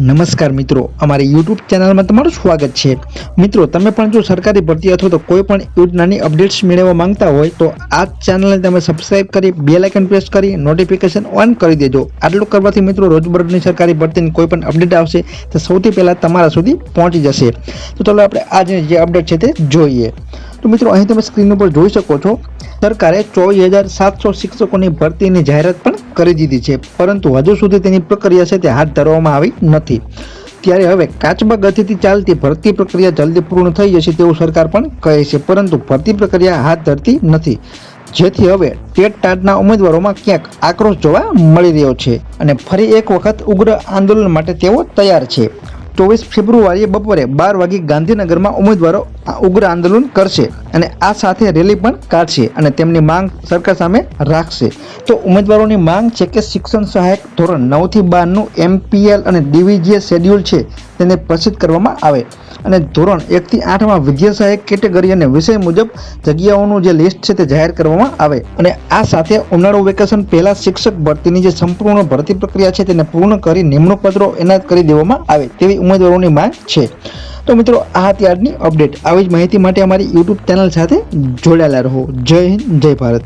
નમસ્કાર મિત્રો, અમારી યુટ્યુબ ચેનલમાં તમારું સ્વાગત છે. મિત્રો, તમે પણ જો સરકારી ભરતી અથવા તો કોઈ પણ યોજનાની અપડેટ્સ મેળવવા માંગતા હોય, તો આ ચેનલને તમે સબસ્ક્રાઇબ કરી બે લાઇકન પ્રેસ કરી નોટિફિકેશન ઓન કરી દેજો. આટલું કરવાથી મિત્રો, રોજબરોજની સરકારી ભરતીની કોઈ પણ અપડેટ આવશે, તો સૌથી પહેલાં તમારા સુધી પહોંચી જશે. તો ચાલો આપણે આજની જે અપડેટ છે તે જોઈએ. તો મિત્રો, અહીં તમે સ્ક્રીન ઉપર જોઈ શકો છો, સરકારે ચોવીસ હજાર સાતસો શિક્ષકોની ભરતીની જાહેરાત પણ કરી દીધી છે. પરંતુ હજુ સુધી તેની પ્રક્રિયા છે તે હાથ ધરવામાં આવી નથી. ત્યારે હવે કાચબા ગતિથી ચાલતી ભરતી પ્રક્રિયા જલ્દી પૂર્ણ થઈ જશે તેવું સરકાર પણ કહે છે. પરંતુ ભરતી પ્રક્રિયા હાથ ધરતી નથી. જેથી હવે ટેટ ટાટના ઉમેદવારોમાં ક્યાંક આક્રોશ જોવા મળી રહ્યો છે. અને ફરી એક વખત ઉગ્ર આંદોલન માટે તેઓ તૈયાર છે. ચોવીસ ફેબ્રુઆરીએ બપોરે બાર વાગે ગાંધીનગરમાં ઉમેદવારો ઉગ્ર આંદોલન કરશે અને આ સાથે રેલી પણ કાઢશે અને તેમની માંગ સરકાર સામે રાખશે. તો ઉમેદવારોની માંગ છે કે શિક્ષણ સહાયક ધોરણ નવથી બારનું એમપીએલ અને ડીવીજીએ શેડ્યુલ છે. તેને પ્રસિદ્ધ કરવામાં આવે. અને ધોરણ એકથી આઠમાં વિદ્યા સહાયક કેટેગરી અને વિષય મુજબ જગ્યાઓનું જે લિસ્ટ છે તે જાહેર કરવામાં આવે. અને આ સાથે ઉનાળુ વેકેશન પહેલાં શિક્ષક ભરતીની જે સંપૂર્ણ ભરતી પ્રક્રિયા છે તેને પૂર્ણ કરી નિમણૂક પત્રો એનાયત કરી દેવામાં આવે તેવી ઉમેદવારોની માંગ છે. તો મિત્રો, આ હતી આજની અપડેટ આવી જ માહિતી માટે અમારી યુટ્યુબ ચેનલ સાથે જોડાયેલા રહો. જય હિન્દ, જય ભારત.